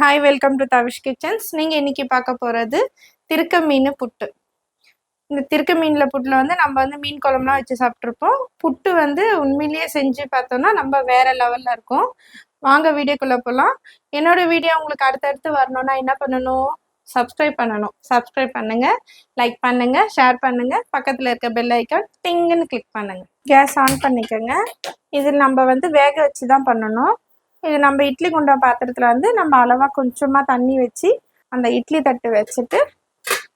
Hi welcome to Tavish kitchens நீங்கள் இன்றைக்கி பார்க்க போகிறது திருக்க மீன் புட்டு. இந்த திருக்க மீனில் புட்டில் வந்து நம்ம வந்து மீன் குழம்புலாம் வச்சு சாப்பிட்ருப்போம் புட்டு வந்து உண்மையிலேயே செஞ்சு பார்த்தோம்னா நம்ம வேற லெவலில் இருக்கும். வாங்க வீடியோக்குள்ளே போகலாம் என்னோடய வீடியோ உங்களுக்கு அடுத்தடுத்து வரணும்னா என்ன பண்ணணும்? சப்ஸ்கிரைப் பண்ணணும். சப்ஸ்கிரைப் பண்ணுங்கள் லைக் பண்ணுங்கள் ஷேர் பண்ணுங்கள் பக்கத்தில் இருக்க பெல் ஐக்கான் டிங்குன்னு கிளிக் பண்ணுங்கள் கேஸ் ஆன் பண்ணிக்கோங்க. இது நம்ம வந்து வேக வச்சு தான் பண்ணணும். இது நம்ம இட்லி குண்டா பாத்திரத்தில் வந்து நம்ம அளவாக கொஞ்சமாக தண்ணி வச்சு அந்த இட்லி தட்டு வச்சுட்டு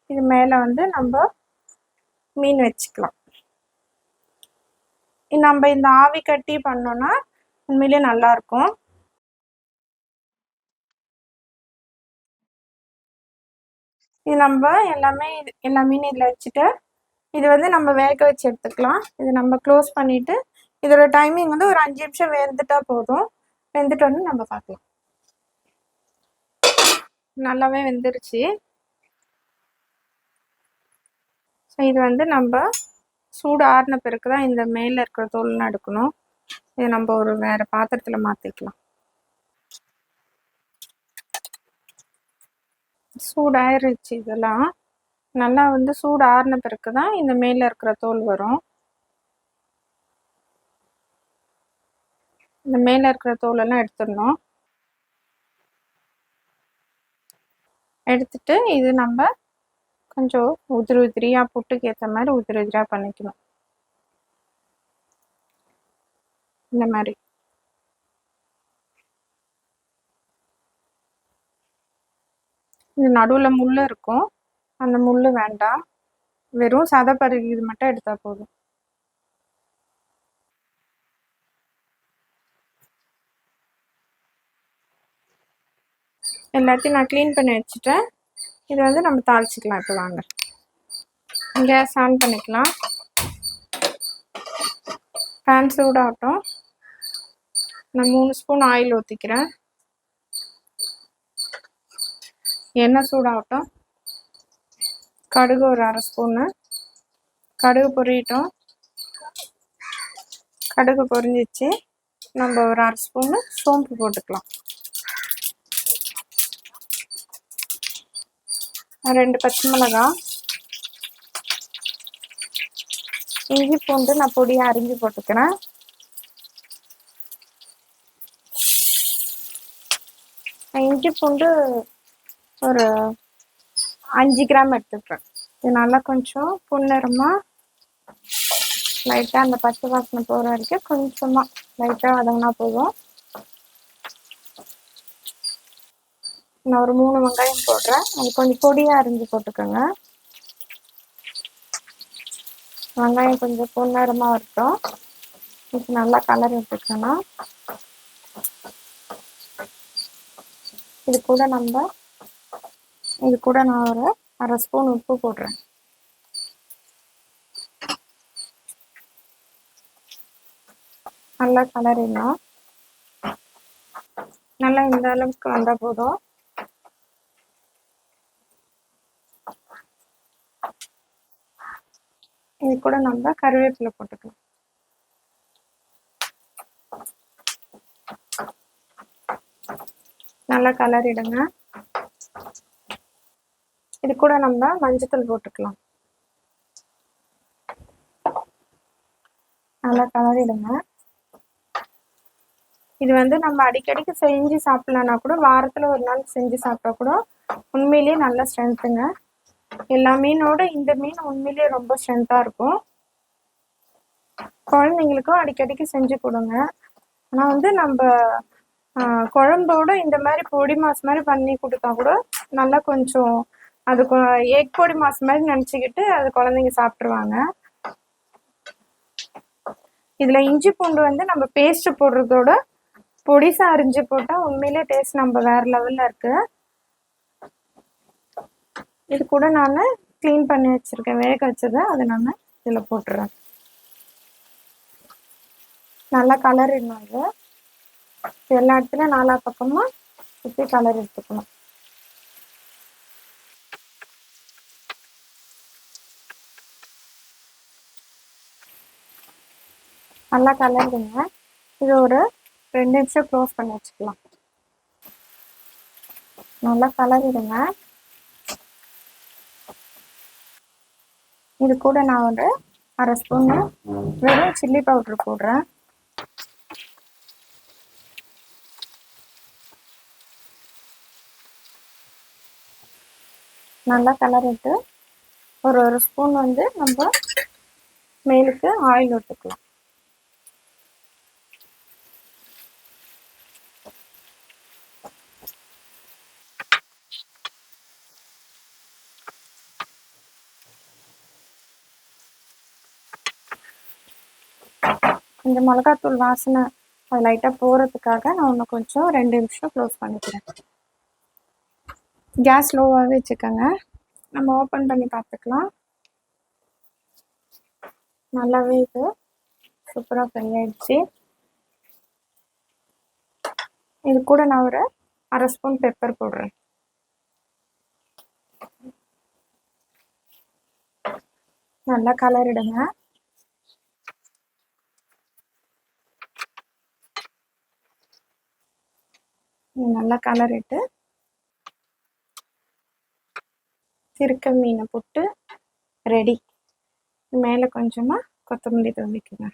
இது மேலே வந்து நம்ம மீன் வச்சுக்கலாம். இது நம்ம இந்த ஆவி கட்டி பண்ணோன்னா உண்மையிலேயே நல்லாயிருக்கும் இது நம்ம எல்லாமே இது- எல்லா மீன் இதில் வச்சுட்டு இது வந்து நம்ம வேக வச்சு எடுத்துக்கலாம். இது நம்ம க்ளோஸ் பண்ணிவிட்டு இதோட டைமிங் வந்து ஒரு அஞ்சு நிமிஷம் வெந்துட்டா போதும். வெந்துட்டோன்னு நம்ம பார்க்கலாம் நல்லாவே வெந்துருச்சு. ஸோ இது வந்து நம்ம சூடு ஆறின பிறகு தான் இந்த மேலே இருக்கிற தோல்லாம் எடுக்கணும் இதை நம்ம ஒரு வேறு பாத்திரத்தில் மாற்றிக்கலாம் சூடாயிருச்சு இதெல்லாம். நல்லா வந்து சூடு ஆறின பிறகு தான் இந்த மேலே இருக்கிற தோல் வரும். இந்த மேலே இருக்கிற தோலெல்லாம் எடுத்துடணும். எடுத்துட்டு இது நம்ம கொஞ்சம் உதிரி உதிரியாக புட்டுக்கு ஏற்ற மாதிரி உதிரி உதிரியாக பண்ணிக்கணும். இந்த மாதிரி. இந்த நடுவில் முள் இருக்கும். அந்த முள் வேண்டாம். வெறும் சதப்பருகு இது மட்டும் எடுத்தால் போதும். எல்லாத்தையும் நான் க்ளீன் பண்ணி வச்சுட்டேன். இது வந்து நம்ம தாளிச்சிக்கலாம். இப்போ வாங்க. கேஸ் ஆன் பண்ணிக்கலாம். பேன் சூடாகட்டும். நான் மூணு ஸ்பூன் ஆயில் ஊற்றிக்கிறேன் எண்ணெய் சூடாகட்டும். கடுகு ஒரு அரை ஸ்பூனு கடுகு பொரியட்டும். கடுகு பொரிஞ்சிச்சு. நம்ம ஒரு அரை ஸ்பூனு சோம்பு போட்டுக்கலாம். ரெண்டு பச்சை மிளகாய் இஞ்சி பூண்டு நான் பொடியாக அரிஞ்சு போட்டுக்கிறேன். இஞ்சி பூண்டு ஒரு அஞ்சு கிராம் எடுத்துக்கிறேன் இது நல்லா கொஞ்சம் புன்னிறமாக லைட்டாக அந்த பச்சை வாசனை போகிற வரைக்கும் கொஞ்சமாக லைட்டாக வதங்கினா போதும். நான் ஒரு மூணு வெங்காயம் போடுறேன். அது கொஞ்சம் பொடியாக அரிஞ்சு போட்டுக்கோங்க. வெங்காயம் கொஞ்சம் பொன்னிறமாக வரட்டும். இப்போ நல்லா கலர் எடுத்துக்கணும். இது கூட நம்ம இது கூட நான் ஒரு அரை ஸ்பூன் உப்பு போடுறேன். நல்லா கலரிடணும் நல்லா இந்த அளவுக்கு வந்தால் போதும். இது கூட நம்ம கருவேப்பிலை போட்டுக்கலாம். நல்லா கலரிடுங்க இது கூட நம்ம மஞ்சத்தூள் போட்டுக்கலாம். நல்லா கலரிடுங்க இது வந்து நம்ம அடிக்கடிக்கு செஞ்சு சாப்பிடலன்னா கூட வாரத்தில் ஒரு நாள் செஞ்சு சாப்பிட்டா கூட உண்மையிலேயே நல்ல ஸ்ட்ரென்த்துங்க எல்லா மீனோட இந்த மீன் உண்மையிலேயே ரொம்ப ஸ்ட்ரென்த்தாக இருக்கும். குழந்தைங்களுக்கும் அடிக்கடிக்கு செஞ்சு கொடுங்க. ஆனால் வந்து நம்ம குழம்போட இந்த மாதிரி பொடி மாஸ் மாதிரி பண்ணி கொடுத்தா கூட நல்லா கொஞ்சம் அது எக் பொடி மாஸ் மாதிரி நினச்சிக்கிட்டு அது குழந்தைங்க சாப்பிட்ருவாங்க இதில் இஞ்சி பூண்டு வந்து நம்ம பேஸ்ட் போடுறதோட பொடிசா அரிஞ்சு போட்டால் உண்மையிலே டேஸ்ட் நம்ம வேற லெவலில் இருக்கு. இது கூட நான் க்ளீன் பண்ணி வச்சிருக்கேன். வேக வச்சதை அதை நான் இதில் போட்டுறேன். நல்லா கலரிடணும் இது எல்லா இடத்துலையும் நாலா பக்கமும் சுற்றி கலர் எடுத்துக்கணும். நல்லா கலருங்க. இது ஒரு ரெண்டு நிமிஷம் க்ளோஸ் பண்ணி வச்சுக்கலாம். நல்லா கலரிடுங்க இது கூட நான் ஒரு அரை ஸ்பூன் வெறும் சில்லி பவுடர் போடுறேன். நல்லா கலரிட்டு ஒரு ஒரு ஸ்பூன் வந்து நம்ம மேலுக்கு ஆயில் விட்டுக்கலாம் இந்த மிளகாத்தூள் வாசனை அது லைட்டாக போகிறதுக்காக நான் இன்னும் கொஞ்சம் ரெண்டு நிமிஷம் க்ளோஸ் பண்ணிக்கிறேன். கேஸ் லோவாகவே வச்சுக்கோங்க. நம்ம ஓப்பன் பண்ணி பார்த்துக்கலாம். நல்லாவே இது சூப்பராக ஃப்ரை ஆகிடுச்சு இது கூட நான் ஒரு அரை ஸ்பூன் பெப்பர் போடுறேன். நல்லா கலரிடுங்க. நல்லா கலரிட்டு சிறுக்க மீனை போட்டு ரெடி மேலே கொஞ்சமாக கொத்தமல்லி தூவிக்குங்க